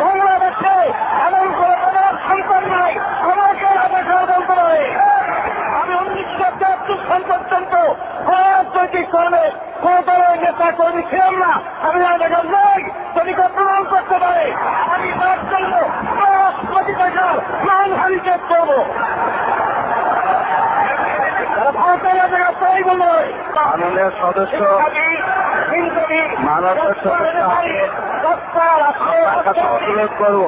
বাংলাদেশে এমন কোন প্রধান সম্পদ নাই, আমাকে বলতে পারে আমি উনিশশো তেয়াত্তর সাল পর্যন্ত রাজনৈতিক কর্মে কোন দলের নেতা কর্মী ছিলাম না। আমি আদেশার নই যদি প্রমাণ করতে পারে, আমি তার জন্য দশ কোটি টাকার মানহানিকে করব মাননীয় সদস্য মাননীয় সদস্য আপনার কাছে অনুরোধ করব।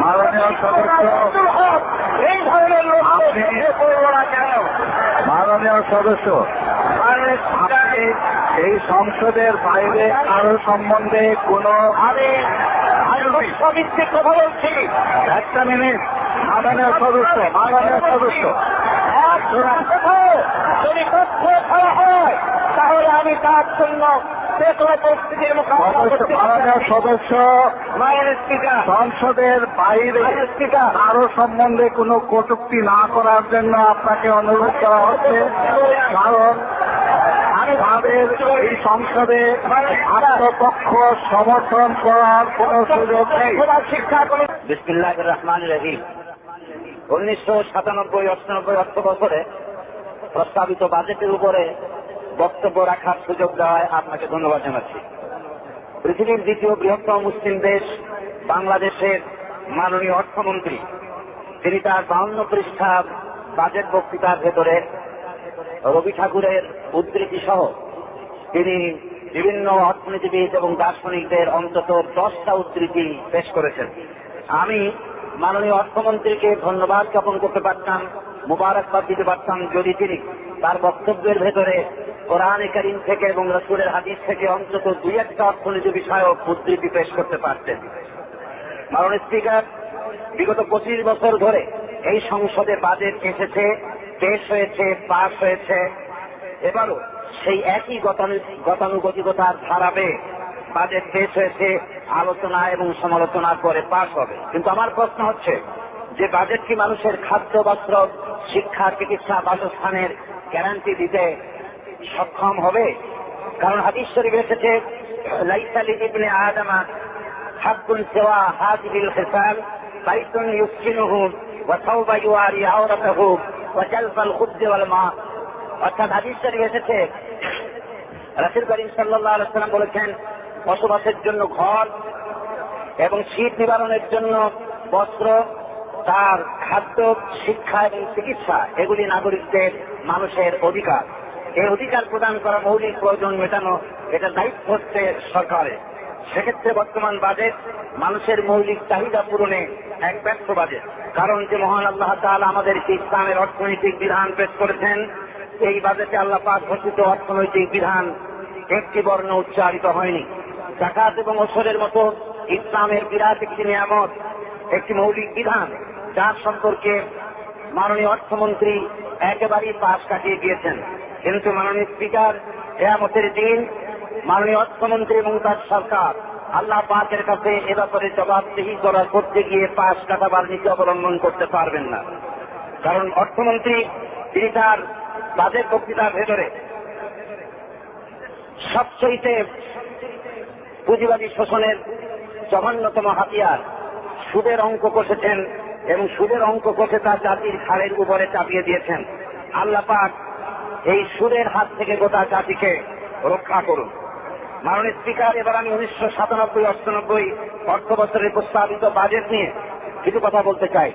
মাননীয় সদস্য এই ধরনের লোক মাননীয় সদস্য আপনি এই সংসদের বাইরে কারও সম্বন্ধে কোনো আমি কথা বলছি। একটা মিনিট। মাননীয় সদস্য মাননীয় সদস্য। যদি তথ্য ছাড়া হয় তাহলে আমি তার জন্য সদস্য সংসদের বাইরে কারও সম্বন্ধে কোনো কটুক্তি না করার জন্য আপনাকে অনুরোধ করা হচ্ছে। কারণ তাদের এই সংসদে আত্মপক্ষ সমর্থন করার কোনো সুযোগ নেই। শিক্ষা করে বিসমিল্লাহ রহমান রহিম। উনিশশো সাতানব্বই, অষ্টানব্বই অর্থ বছরে প্রস্তাবিত বাজেটের উপরে বক্তব্য রাখার সুযোগ দেওয়ায় আপনাকে ধন্যবাদ জানাচ্ছি। পৃথিবীর দ্বিতীয় বৃহত্তম মুসলিম দেশ বাংলাদেশের মাননীয় অর্থমন্ত্রী। তিনি তার বাউন্ন পৃষ্ঠা বাজেট বক্তৃতার ভেতরে রবি ঠাকুরের উদ্ধৃতি সহ তিনি বিভিন্ন অর্থনীতিবিদ এবং দার্শনিকদের অন্তত দশটা উদ্ধৃতি পেশ করেছেন। আমি মাননীয় অর্থমন্ত্রীকে ধন্যবাদ জ্ঞাপন করতে পারতাম, মুবারকবাদ দিতে পারতাম যদি তিনি তার বক্তব্যের ভেতরে কোরআন করিম থেকে এবং রসুলের হাদিস থেকে অন্তত দুই একটা অর্থনীতি বিষয়ক উদ্ধৃতি পেশ করতে পারতেন। মাননীয় স্পিকার, বিগত পঁচিশ বছর ধরে এই সংসদে বাজেট এসেছে পেশ হয়েছে, পাশ হয়েছে, এবারও সেই একই গতানু- গতানুগতিকতার ধারাবে বাজেট পেশ হয়েছে, আলোচনা এবং সমালোচনার পরে পাশ হবে। কিন্তু আমার প্রশ্ন হচ্ছে, যে বাজেট কি মানুষের খাদ্য, বস্ত্র, শিক্ষা, চিকিৎসা, বাসস্থানের গ্যারান্টি দিতে সক্ষম হবে? কারণ হাদিস শরীফ এসেছে লাইসালি ইবনে আদামা হাক্কুন সেওয়া হাজিবিল হিসাল বাইতুন ইউসকিনুহু ওয়া সাওবা ইউয়ারি আওরাতাহু ওয়া জালফাল খুদ্দি মা অর্থাৎ হাদিস শরীফ এসেছে, রাসূল করিম সাল্লাল্লাহু আলাইহি বলেছেন বসবাসের জন্য ঘর এবং শীত নিবারণের জন্য বস্ত্র, তার খাদ্য, শিক্ষা এবং চিকিৎসা, এগুলি নাগরিকদের মানুষের অধিকার। এই অধিকার প্রদান করা মৌলিক প্রয়োজন মেটানো এটা দায়িত্ব হচ্ছে সরকারের। সেক্ষেত্রে বর্তমান বাজেট মানুষের মৌলিক চাহিদা পূরণে এক ব্যর্থ বাজেট। কারণ যে মহান আল্লাহ তাআলা আমাদের ইসলামের অর্থনৈতিক বিধান পেশ করেছেন, এই বাজেটে আল্লাহ পাক ঘোষিত অর্থনৈতিক বিধান একটি বর্ণ উচ্চারিত হয়নি। জাকাত এবং ওসরের মতো ইসলামের বিরাট একটি নিয়ামত, একটি মৌলিক বিধান, যার সম্পর্কে মাননীয় অর্থমন্ত্রী একেবারেই পাশ কাটিয়ে গিয়েছেন। কিন্তু মাননীয় স্পিকার, কেয়ামতের দিন মাননীয় অর্থমন্ত্রী এবং তার সরকার আল্লাহ পাকের কাছে এ ব্যাপারে জবাবদিহি করা করতে গিয়ে পাশ কাটাবার নীতি অবলম্বন করতে পারবেন না। কারণ অর্থমন্ত্রী, তিনি তার বাজেট বক্তৃতার ভেতরে সবচেয়ে পুঁজিবাদী শোষণের জঘন্যতম হাতিয়ার। সুদের অঙ্ক কষেছেন এবং সুদের অঙ্ক কষে তার জাতির ঘাড়ের উপরে চাপিয়ে দিয়েছেন। আল্লাহ পাক এই সুদের হাত থেকে গোটা জাতিকে রক্ষা করুন। মাননীয় স্পিকার, এবার আমি উনিশশো সাতানব্বই, অষ্টানব্বই অর্থ বছরের প্রস্তাবিত বাজেট নিয়ে কিছু কথা বলতে চাই।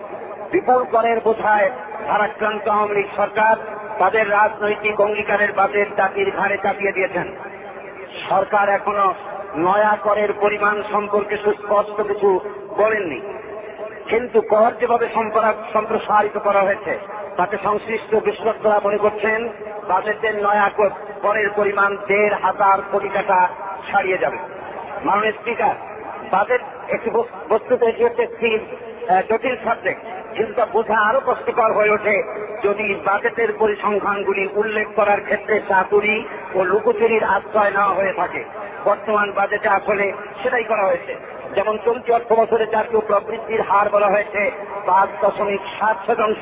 বিপুল করের বোঝায় ভারাক্রান্ত আওয়ামী লীগ সরকার তাদের রাজনৈতিক অঙ্গীকারের বাজেট জাতির ঘাড়ে চাপিয়ে দিয়েছেন। সরকার এখনও নয়া করের পরিমাণ সম্পর্কে সুস্পষ্ট কিছু বলেননি। কিন্তু কর যেভাবে সম্পরা- সম্প্রসারিত করা হয়েছে, তাতে সংশ্লিষ্ট বিশ্লেষকরা মনে করছেন, বাজেটের নয়া কর- করের পরিমাণ দেড় হাজার কোটি টাকা ছাড়িয়ে যাবে। মাননীয় স্পিকার, বাজেট একটি বস- বস্তুতে এটি হচ্ছে একটি জটিল সাবজেক্ট কিন্তু বোঝা আরও কষ্টকর হয়ে ওঠে যদি বাজেটের পরিসংখ্যানগুলি উল্লেখ করার ক্ষেত্রে চাতুরি ও লুকোচুরির আশ্রয় নেওয়া হয়ে থাকে। বর্তমান বাজেটে আসলে সেটাই করা হয়েছে। যেমন চলতি অর্থ বছরে জাতীয় প্রবৃদ্ধির হার বলা হয়েছে পাঁচ দশমিক সাত শতাংশ।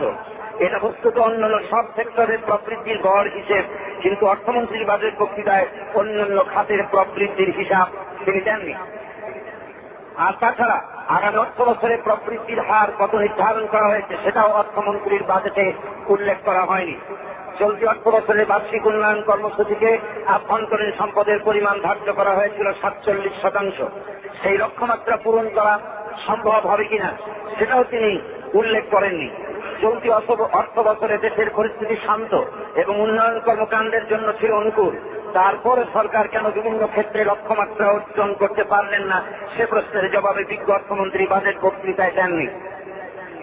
এটা বস্তুত অন্যান্য সব সেক্টরের প্রবৃদ্ধির গড় হিসেব, কিন্তু অর্থমন্ত্রীর বাজেট বক্তৃতায় অন্যান্য খাতের প্রবৃদ্ধির হিসাব তিনি দেননি। আর তাছাড়া আগামী অর্থ বছরে প্রবৃদ্ধির হার কত নির্ধারণ করা হয়েছে সেটাও অর্থমন্ত্রীর বাজেটে উল্লেখ করা হয়নি। চলতি অর্থ বছরের বার্ষিক উন্নয়ন কর্মসূচিকে আভ্যন্তরীণ সম্পদের পরিমাণ ধার্য করা হয়েছিল সাতচল্লিশ শতাংশ। সেই লক্ষ্যমাত্রা পূরণ করা সম্ভব হবে কিনা, সেটাও তিনি উল্লেখ করেননি। চলতি অর্থ- বছরে দেশের পরিস্থিতি শান্ত এবং উন্নয়ন কর্মকাণ্ডের জন্য ছিল অনুকূল। তারপরে সরকার কেন বিভিন্ন ক্ষেত্রে লক্ষ্যমাত্রা অর্জন করতে পারলেন না, সে প্রশ্নের জবাবে বিজ্ঞ অর্থমন্ত্রী বাজেট বক্তৃতায় দেননি।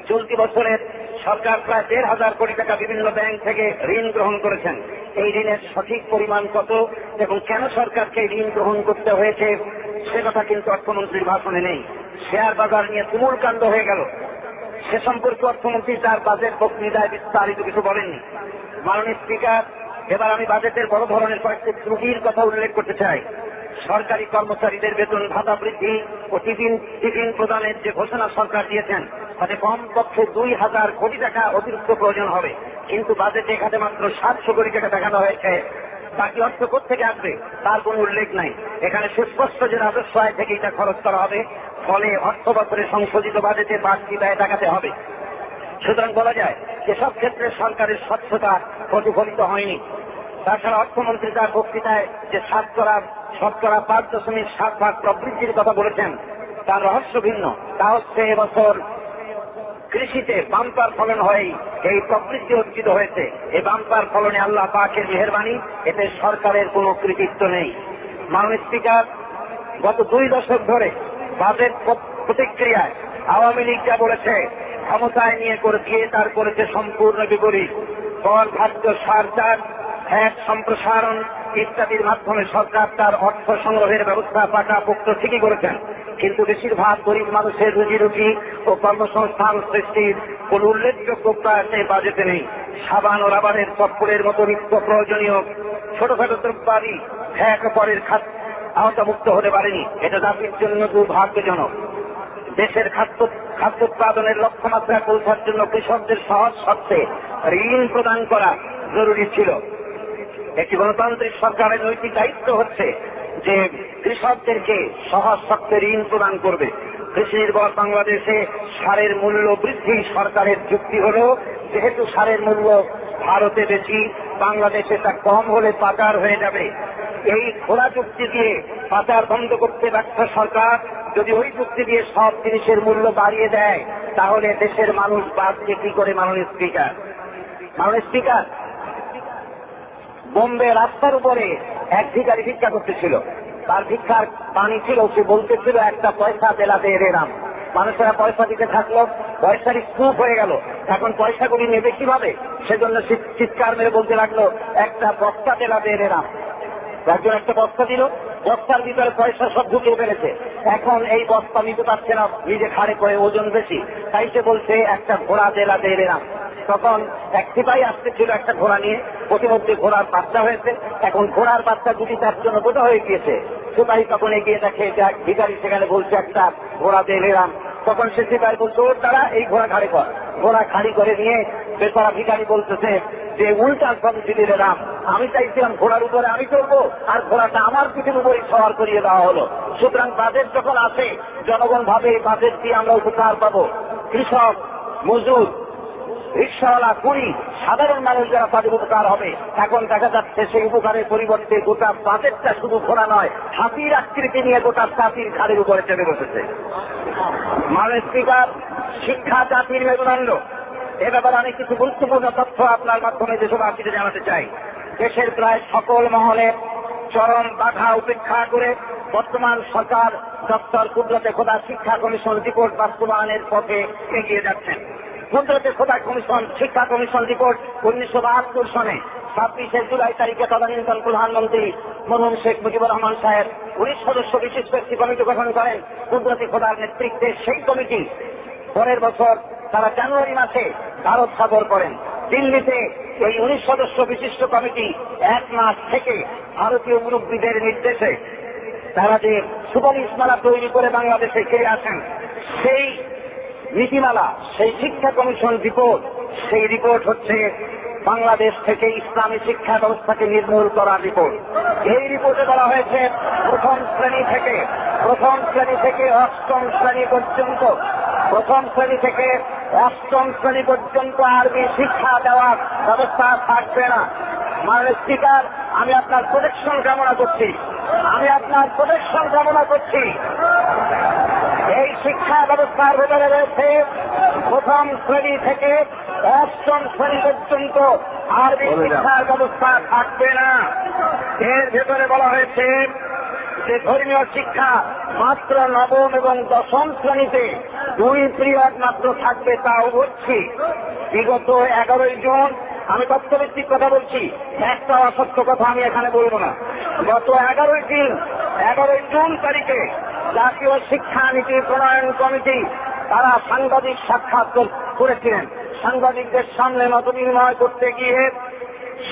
চলতি বছরের সরকার প্রায় দেড় হাজার কোটি টাকা বিভিন্ন ব্যাংক থেকে ঋণ গ্রহণ করেছেন। এই ঋণের সঠিক পরিমাণ কত এবং কেন সরকারকে ঋণ গ্রহণ করতে হয়েছে, সে কথা কিন্তু অর্থমন্ত্রীর ভাষণে নেই। শেয়ার বাজার নিয়ে তুমুল কাণ্ড হয়ে গেল। সে সম্পর্কে অর্থমন্ত্রী তার বাজেট বক্তৃতায় বিস্তারিত কিছু বলেননি। মাননীয় স্পিকার, এবার আমি বাজেটের বড় ধরনের কয়েকটি ত্রুটির কথা উল্লেখ করতে চাই। সরকারি কর্মচারীদের বেতন ভাতা বৃদ্ধি ও টিফিন টিফিন প্রদানের যে ঘোষণা সরকার দিয়েছেন তাতে কমপক্ষে দুই হাজার কোটি টাকা অতিরিক্ত প্রয়োজন হবে। কিন্তু বাজেটে এখানে মাত্র সাতশো কোটি টাকা দেখানো হয়েছে। বাকি অর্থ থেকে আসবে, তার কোনো উল্লেখ নাই। এখানে সুস্পষ্ট যে রাজস্ব আয় থেকে এটা খরচ করা হবে। ফলে অর্থ বছরে সংশোধিত বাজেটে বাড়তি ব্যয় দেখাতে হবে। সুতরাং বলা যায়, যেসব ক্ষেত্রে সরকারের স্বচ্ছতা প্রতিফলিত হয়নি, তাছাড়া অর্থমন্ত্রী তার বক্তৃতায় যে শতকরা শতকরা পাঁচ দশমিক সাত ভাগ প্রবৃদ্ধির কথা বলেছেন, তার রহস্য ভিন্ন। তা হচ্ছে এবছর কৃষিতে বাম্পার ফলন হয়েই এই প্রবৃদ্ধি অর্জিত হয়েছে। এই বাম্পার ফলনে আল্লাহ পাকের মেহরবানি, এতে সরকারের কোনো কৃতিত্ব নেই। মাননীয় স্পিকার, গত দুই দশক ধরে বাজেট প্রতিক্রিয়ায় আওয়ামী লীগ যা বলেছে, ক্ষমতায় নিয়ে করে দিয়ে তার করেছে সম্পূর্ণ বিপরীত। কর ধার্য সার ভ্যাট সম্প্রসারণ ইত্যাদির মাধ্যমে সরকার তার অর্থ সংগ্রহের ব্যবস্থা পাকা পোক্ত ঠিকই করেছেন। কিন্তু বেশিরভাগ গরিব মানুষের রুজি রুটি ও কর্মসংস্থান সৃষ্টির কোন উল্লেখযোগ্য প্রয়াস বাজেটে নেই। সাবান ও রাবারের চপ্পলের মতো নিত্য প্রয়োজনীয় ছোটখাটো দ্রব্যাদি ও পরের খাত আওতামুক্ত হতে পারেনি। এটা জাতির জন্য দুর্ভাগ্যজনক। দেশের খাদ্য খাদ্য উৎপাদনের লক্ষ্যমাত্রা পৌঁছার জন্য কৃষকদের সহজ শর্তে ঋণ প্রদান করা জরুরি ছিল। একটি গণতান্ত্রিক সরকারের নৈতিক দায়িত্ব হচ্ছে যে কৃষকদেরকে সহজ শর্তে ঋণ প্রদান করবে। কৃষি নির্ভর বাংলাদেশে সারের মূল্য বৃদ্ধি সরকারের যুক্তি হল, যেহেতু সারের মূল্য ভারতে বেশি, বাংলাদেশে তা কম হলে পাচার হয়ে যাবে। এই খোলা চুক্তি দিয়ে পাচার বন্ধ করতে ব্যর্থ সরকার, যদি ওই চুক্তি দিয়ে সব জিনিসের মূল্য বাড়িয়ে দেয়, তাহলে দেশের মানুষ বাঁচবে কি করে মাননীয় স্পিকার? মাননীয় স্পিকার, বোম্বে রাস্তার উপরে এক ভিকারি ভিক্ষা করতেছিল। তার ভিক্ষার পানি ছিল, সে বলতেছিল, একটা পয়সা দেলাতে এরাম মানুষেরা পয়সা দিতে থাকল পয়সার স্তূপ হয়ে গেল। এখন পয়সাগুলি নেবে কীভাবে? সেজন্য চিৎকার মেরে বলতে লাগল, একটা বস্তা দেলাতে এরাম একজন একটা বস্তা দিল, বস্তার ভিতরে পয়সা সব ঢুকিয়ে ফেলেছে। এখন এই বস্তা নিতে পারছে না, নিজে খাড়ে করে ওজন বেশি। তাই সে বলছে, একটা ঘোড়া দেলাতে এরাম তখন এক সিপাহী আসতেছিল একটা ঘোড়া নিয়ে। প্রতিমধ্যে ঘোড়ার বাচ্চা হয়েছে। এখন ঘোড়ার বাচ্চা দুটি তার জন্য বোঝা হয়ে গিয়েছে, সিপাহী তখন এগিয়ে দেখে এক ভিখারি, সেখানে বলছে একটা ঘোড়া দিয়ে এলাম তখন সে সিপাহী বলছে, ওর দ্বারা এই ঘোড়া খাড়ি কর। ঘোড়া খাড়ি করে নিয়ে বেচারা ভিখারি বলতেছে, যে উল্টা সবসিডির দাম আমি চাইছিলাম ঘোড়ার উপরে আমি চলবো আর ঘোড়াটা আমার পিঠের উপরে সওয়ার করিয়ে দেওয়া হলো। সুতরাং বাজেট যখন আসে জনগণ ভাবে এই বাজেট দিয়ে আমরা উপকার পাবো। কৃষক মজুর রিক্সাওয়ালা কুড়ি সাধারণ মানুষ যারা তাদের উপকার হবে, এখন দেখা যাচ্ছে সেই উপকারের পরিবর্তে গোটা বাজেটটা শুধু ঘোরা নয়, হাতির আকৃতি নিয়ে গোটা জাতির ঘাড়ের উপরে চেপে বসেছে। মাননীয় স্পিকার, শিক্ষা জাতির মেরুদণ্ড। এ ব্যাপারে আমি কিছু গুরুত্বপূর্ণ তথ্য আপনার মাধ্যমে দেশবাসীকে জানাতে চাই। দেশের প্রায় সকল মহলে চরম বাধা উপেক্ষা করে বর্তমান সরকার দপ্তর কুদরতে খোদা শিক্ষা কমিশন রিপোর্ট বাস্তবায়নের পথে এগিয়ে যাচ্ছেন। কুদরতে খোদা কমিশন, শিক্ষা কমিশন রিপোর্ট উনিশশো বাহাত্তর সনে ছাব্বিশে জুলাই তারিখে তদানীন্তন প্রধানমন্ত্রী মরহুম শেখ মুজিবুর রহমান সাহেব উনিশ সদস্য বিশিষ্ট একটি কমিটি গঠন করেন। কুদরতি খোদার নেতৃত্বে সেই কমিটি পরের বছর তারা জানুয়ারি মাসে ভারত সফর করেন। দিল্লিতে এই উনিশ সদস্য বিশিষ্ট কমিটি এক মাস থেকে ভারতীয় মুরব্বীদের নির্দেশে তারা যে সুপারিশমালা তৈরি করে বাংলাদেশে ফিরে আসেন, সেই নীতিমালা, সেই শিক্ষা কমিশন রিপোর্ট, সেই রিপোর্ট হচ্ছে বাংলাদেশ থেকে ইসলামী শিক্ষা ব্যবস্থাকে নির্মূল করার রিপোর্ট। এই রিপোর্টে বলা হয়েছে, প্রথম শ্রেণি থেকে, প্রথম শ্রেণি থেকে অষ্টম শ্রেণি পর্যন্ত, প্রথম শ্রেণি থেকে অষ্টম শ্রেণি পর্যন্ত আরবি শিক্ষা দেওয়ার ব্যবস্থা থাকবে না। মাননীয় স্পিকার, আমি আপনার প্রোটেকশন কামনা করছি। আমি আপনার প্রোটেকশন কামনা করছি। এই শিক্ষা ব্যবস্থার ভেতরে রয়েছে প্রথম শ্রেণি থেকে অষ্টম শ্রেণি পর্যন্ত আরবি শিক্ষার ব্যবস্থা থাকবে না। এর ভেতরে বলা হয়েছে যে ধর্মীয় শিক্ষা মাত্র নবম এবং দশম শ্রেণীতে দুই পিরিয়ড মাত্র থাকবে তাও বলছি বিগত এগারোই জুন আমি তথ্যভিত্তিক কথা বলছি। একটা অসত্য কথা আমি এখানে বলব না। গত এগারোই দিন এগারোই জুন তারিখে জাতীয় শিক্ষানীতি প্রণয়ন কমিটি, তারা সাংবাদিক সাক্ষাৎ করেছিলেন। সাংবাদিকদের সামনে মত বিনিময় করতে গিয়ে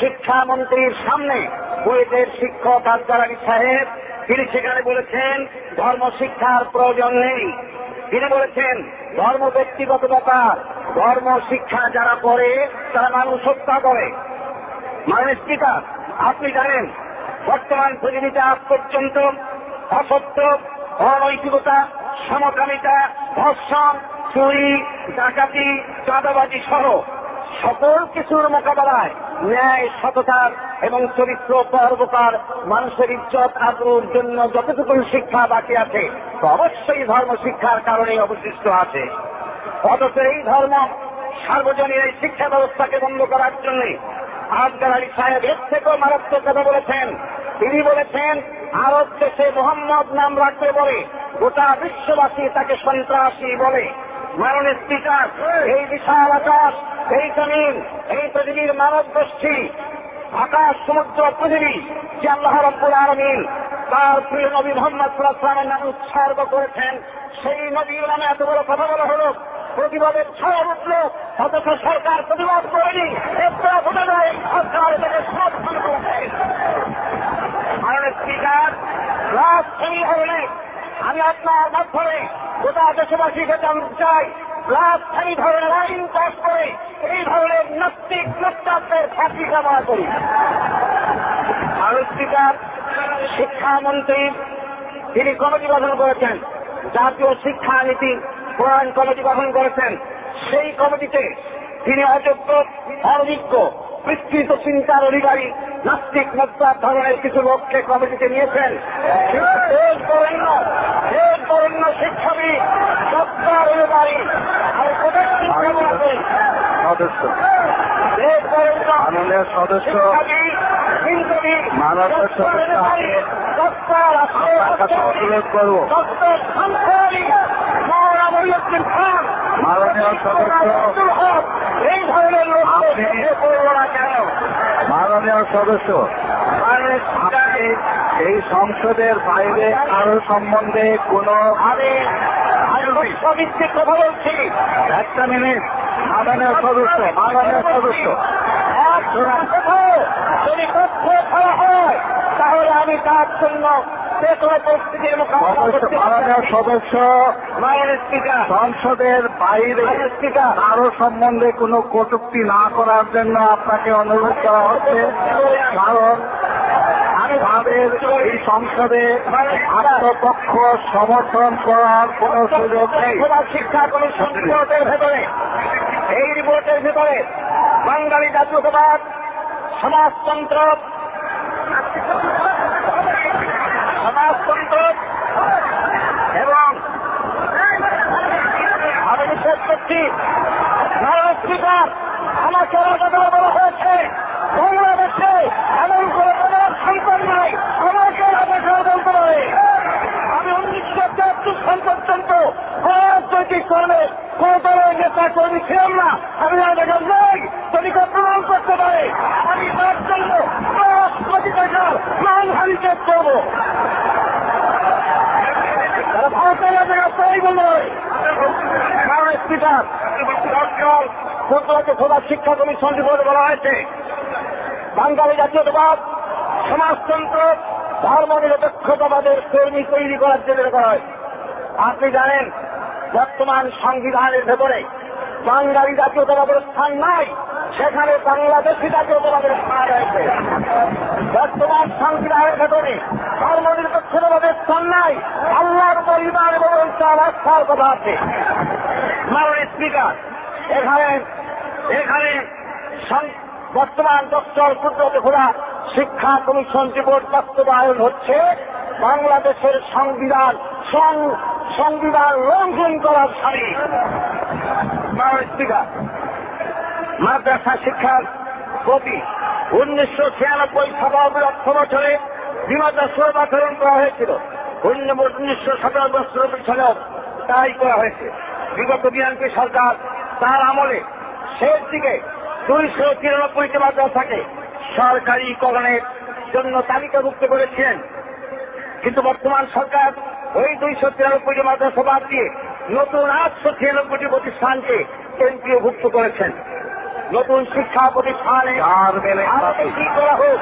শিক্ষামন্ত্রীর সামনে বুয়েটের শিক্ষক আজগারানি সাহেব, তিনি সেখানে বলেছেন, ধর্ম শিক্ষার প্রয়োজন নেই। তিনি বলেছেন, ধর্ম ব্যক্তিগত ব্যাপার, ধর্ম শিক্ষা যারা করে, তারা মানুষ হত্যা করে। মাননীয় স্পিকার আপনি জানেন বর্তমান পৃথিবীতে আজ পর্যন্ত অসত্য, অনৈতিকতা, সমকামিতা, ধর্ষণ, চুরি, ডাকাতি, চাঁদাবাজি সহ সকল কিছুর মোকাবেলায় ন্যায়, সততার এবং চরিত্র পরোপকার মানুষের ইজ্জত আগ্রহের জন্য যতটুকু শিক্ষা বাকি আছে অবশ্যই ধর্ম শিক্ষার কারণেই অবশিষ্ট আছে। অথচ এই ধর্ম সার্বজনীন এই শিক্ষা ব্যবস্থাকে বন্ধ করার জন্য আফগান আলী সাহেব এর থেকেও মারাত্মক কথা বলেছেন। তিনি বলেছেন আরব দেশে মোহাম্মদ নাম রাখতে বলে গোটা বিশ্ববাসী তাকে সন্ত্রাসী বলে। মাননীয় স্পিকার, এই বিশাল আকাশ, এই জমিন, এই পৃথিবীর মানব গোষ্ঠী, আকাশ, সমুদ্র, পৃথিবী, যে আল্লাহ রব্বুল আলমিন তার প্রিয় নবী মোহাম্মদ সাল্লাহামের নামে উৎসর্গ করেছেন, সেই নবীর নামে এত বড় কথা বলা হলো। প্রতিবাদের ছাড় উঠল। অথচ সরকার প্রতিবাদ করেনি। একটা বোঝা যায় সরকার এটাকে সমর্থন করেছে। মাননীয় স্পিকার, রাত এই ধরনে আমি আপনার মাধ্যমে গোটা দেশবাসীকে জানতে চাই রাজধানী ধরনের আইন পাশ করে এই ধরনের নাস্তিক নাস্তাদের ফাঁসি কামনা করি। আর স্পিকার, শিক্ষামন্ত্রী, তিনি কমিটি গঠন করেছেন। জাতীয় শিক্ষা নীতি প্রণয়ন কমিটি গঠন করেছেন। সেই কমিটিতে তিনি অযোগ্য অনভিজ্ঞ বিস্তৃত চিন্তার অধিকারী নাস্তিক মদ্দার ধরনের কিছু লোককে কমিটিতে নিয়েছেন। দেশ বরেণ্য দেশ বরেণ্য শিক্ষাবিদ সত্তার অধিকারী আর সদস্য। দেশ বরেণ্য মাননীয় সদস্য সদস্য আপনার কাছে অনুরোধ করব। মাননীয় সদস্য এই ধরনের লোক করব না কেন? মাননীয় সদস্য এই সংসদের বাইরে কারও সম্বন্ধে কোনো আমি আমি কথা বলছি। একটা মিনিট। মাননীয় সদস্য মাননীয় সদস্য। যদি তথ্য ছাড়া হয় তাহলে আমি তার জন্য সদস্য সংসদের বাইরে কারও সম্বন্ধে কোনো কটূক্তি না করার জন্য আপনাকে অনুরোধ করা হচ্ছে। কারণ এই সংসদে আত্মপক্ষ সমর্থন করার কোনো সুযোগ নেই। শিক্ষা কমিশন রিপোর্টের ভেতরে, এই রিপোর্টের ভেতরে বাঙালি জাতীয়তাবাদ সমাজতন্ত্র সমাজতন্ত্র এবং আমি নিষেধ করছি ভারত স্পিকার আমাকে কথা বলা হয়েছে। বাংলাদেশে এমন কোন প্রধান সন্তান নাই, আমাকে রাজাকার বলতে পারে আমি উনিশশো তেহাত্তর সাল পর্যন্ত রাজনৈতিক কর্মে কোন দলের নেতা কর্মী ছিলাম না। আমি রাজাকার নই যদি প্রমাণ করতে পারে, আমি তার জন্য মানহানিকে করব তারা ভারতের রাজাকার তাই বলতে পারে কারণ শিক্ষা কমিশন রিপোর্টে বলা হয়েছে বাঙালি জাতীয়তাবাদ সমাজতন্ত্র ধর্ম নিরপেক্ষতাবাদের কর্মী তৈরি করার জন্য করা হয় আপনি জানেন বর্তমান সংবিধানের ভেতরে বাঙালি জাতীয়তাবাদের স্থান নাই, সেখানে বাংলাদেশি জাতীয়তাবাদের স্থান রয়েছে। বর্তমান সংবিধানের ভেতরে ধর্মনিরপেক্ষতাবাদের স্থান নাই। আল্লাহর পরিবার এবং ইনশাল কথা আছে। মাননীয় স্পিকার, এখানে এখানে বর্তমান ডক্টর কুদরত ঘোড়া শিক্ষা কমিশন রিপোর্ট বাস্তবায়ন হচ্ছে। বাংলাদেশের সংবিধান সংবিধান লঙ্ঘন করার সারি। মাদ্রাসা শিক্ষার প্রতি উনিশশো ছিয়ানব্বই সভাপতি অর্থ বছরে বিমাতা সুরবাচরণ করা হয়েছিল। উনিশশো সতেরো বছর সালেও তাই করা হয়েছে। বিগত বিএনপি সরকার তার আমলে শেষ দিকে দুইশো তিরানব্বইটি মাদ্রাসাকে সরকারিকরণের জন্য তালিকাভুক্ত করেছিলেন। কিন্তু বর্তমান সরকার ওই দুইশো তিরানব্বইটি মাদ্রাসা বাদ দিয়ে নতুন আটশো ছিয়ানব্বইটি প্রতিষ্ঠানকে কেন্দ্রীয়ভুক্ত করেছেন। নতুন শিক্ষা প্রতিষ্ঠানে বেলে করা হোক?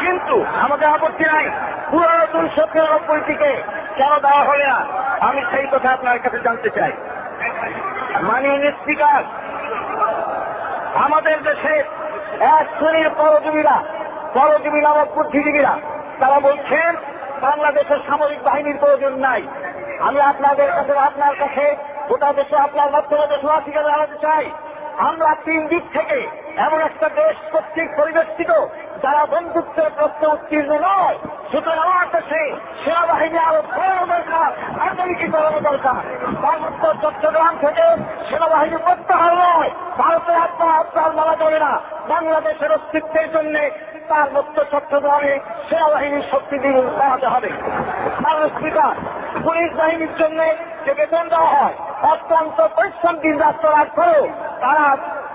কিন্তু আমাদের আপত্তি নাই। পুরো দুইশো তিরানব্বইটিকে কেন দেওয়া হলে না। আমি সেই কথা আপনার কাছে জানতে চাই। মাননীয় স্পিকার আমাদের দেশে এক শ্রেণির পরজীবীরা পরজীবী নামক বুদ্ধিজীবীরা তারা বলছেন বাংলাদেশের সামরিক বাহিনীর প্রয়োজন নাই। আমি আপনাদের কাছে আপনার কাছে গোটা দেশে আপনার মাধ্যমে দেশবাসীকে জানাতে চাই। আমরা তিন দিক থেকে এমন একটা দেশ কর্তৃক পরিবেষ্টিত যারা বন্ধুত্বের প্রশ্নে উত্তীর্ণ নয়। সুতরাং আমার দেশে সেনাবাহিনী আরও বাড়ানো দরকার আধুনিকীকরণ দরকার। পার্বত্য চট্টগ্রাম থেকে সেনাবাহিনী প্রত্যাহার নয়। ভারতের আত্মহত্যার মারা যাবে না। বাংলাদেশের অস্তিত্বের জন্য তার মুক্ত চট্টগ্রামে সেনাবাহিনীর শক্তি দিন বাড়াতে হবে। স্পিকার পুলিশ বাহিনীর জন্য যে বেতন দেওয়া হয়, অত্যন্ত পরিশ্রম দিন রাত করার তারা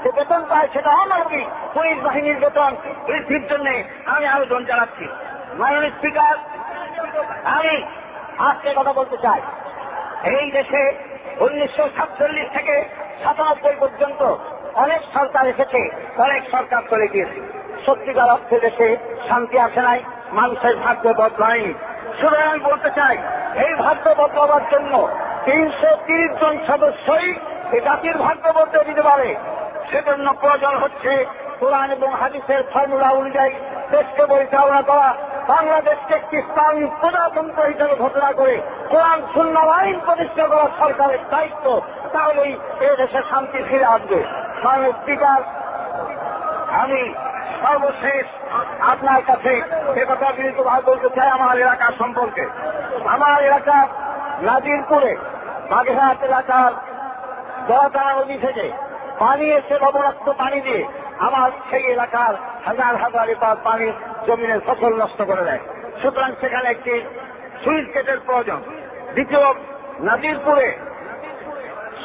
যে বেতন পায় সেটা অমানবিক পুলিশ বাহিনীর বেতন বৃদ্ধির জন্য আমি আবেদন জানাচ্ছি। মাননীয় স্পিকার, আমি আজকে কথা বলতে চাই। এই দেশে উনিশশো সাতচল্লিশ থেকে সাতানব্বই পর্যন্ত অনেক সরকার এসেছে, অনেক সরকার চলে গিয়েছে। সত্যিকার অর্থে দেশে শান্তি আসে নাই, মানুষের ভাগ্য বদলায়নি। সুতরাং আমি বলতে চাই এই ভাগ্য বদলাবার জন্য তিনশো তিরিশ জন সদস্যই এই জাতির ভাগ্য বদলে দিতে পারে। সেজন্য প্রয়োজন হচ্ছে কোরআন এবং হাদিসের ফর্মুলা অনুযায়ী দেশকে পরিচালনা করা, বাংলাদেশকে একটি স্থায়ী প্রজাতন্ত্র হিসেবে ঘোষণা করে কোরআন শূন্য আইন প্রতিষ্ঠা করা সরকারের দায়িত্ব, তাহলেই এ দেশে শান্তি ফিরে আসবে। স্পিকার, আমি সর্বশেষ আপনার কাছে সে কথা বিনীত ভাবে বলতে চাই আমার এলাকা সম্পর্কে। আমার এলাকা নাজিরপুরে, বাগেরহাট এলাকার দোয়াতারা নদী থেকে পানি এসে লবণাক্ত পানি দিয়ে আমার সেই এলাকার হাজার হাজার একর পানি জমিনের ফসল নষ্ট করে দেয়। সুতরাং সেখানে একটি সুইচ গেটের প্রয়োজন। দ্বিতীয়, নাজিরপুরে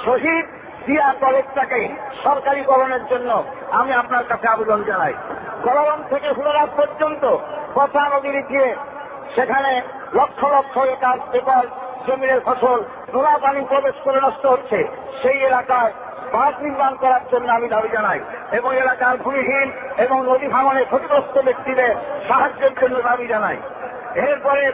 শহীদ দিয়া কলেজটাকে সরকারিকরণের জন্য আমি আপনার কাছে আবেদন জানাই। কলরম থেকে হুলারাত পর্যন্ত কথা নদীর দিয়ে সেখানে লক্ষ লক্ষ একর একর জমিনের ফসল নোনা পানি প্রবেশ করে নষ্ট হচ্ছে। সেই এলাকায় বাঁধ নির্মাণ করার জন্য আমি দাবি জানাই এবং এলাকার ভূমিহীন এবং নদী ভাঙনে ক্ষতিগ্রস্ত ব্যক্তিদের সাহায্যের জন্য দাবি জানাই। এরপরে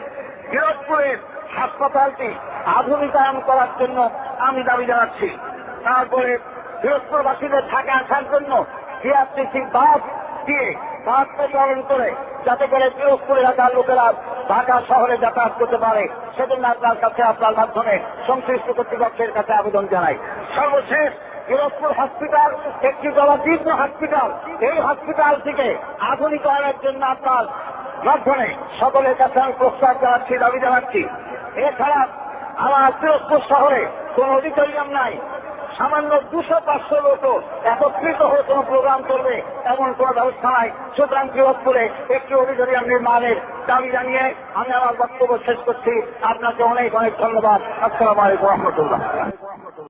বিরোধপুরের হাসপাতালটি আধুনিকায়ন করার জন্য আমি দাবি জানাচ্ছি। তারপরে বৃহস্পতিবাসীদের থাকা আসার জন্য বিআরটিসি বাস দিয়ে বাস প্রচলন করে, যাতে করে পিরোজপুর এলাকার লোকেরা ঢাকা শহরে যাতায়াত করতে পারে, সেজন্য আপনার কাছে, আপনার মাধ্যমে সংশ্লিষ্ট কর্তৃপক্ষের কাছে আবেদন জানাই। সর্বশেষ পিরোজপুর হসপিটাল, একটি জলাদীর্ঘ হসপিটাল। এই হসপিটাল হসপিটালটিকে আধুনিকায়নের জন্য আপনার মাধ্যমে সকলের কাছে আমি প্রস্তাব জানাচ্ছি, দাবি জানাচ্ছি। এছাড়া আমার পিরোজপুর শহরে কোন অডিটোরিয়াম নাই। সামান্য দুশো পাঁচশো লোক একত্রিত হয়ে কোনো প্রোগ্রাম করবে এমন কোনো ব্যবস্থা নাই। সুতরাং বৃহৎপুরে একটি অডিটোরিয়াম নির্মাণের দাবি জানিয়ে আমি আমার বক্তব্য শেষ করছি। আপনাকে অনেক অনেক ধন্যবাদ। আসসালাম আলাইকুম রহমতুল্লাহ।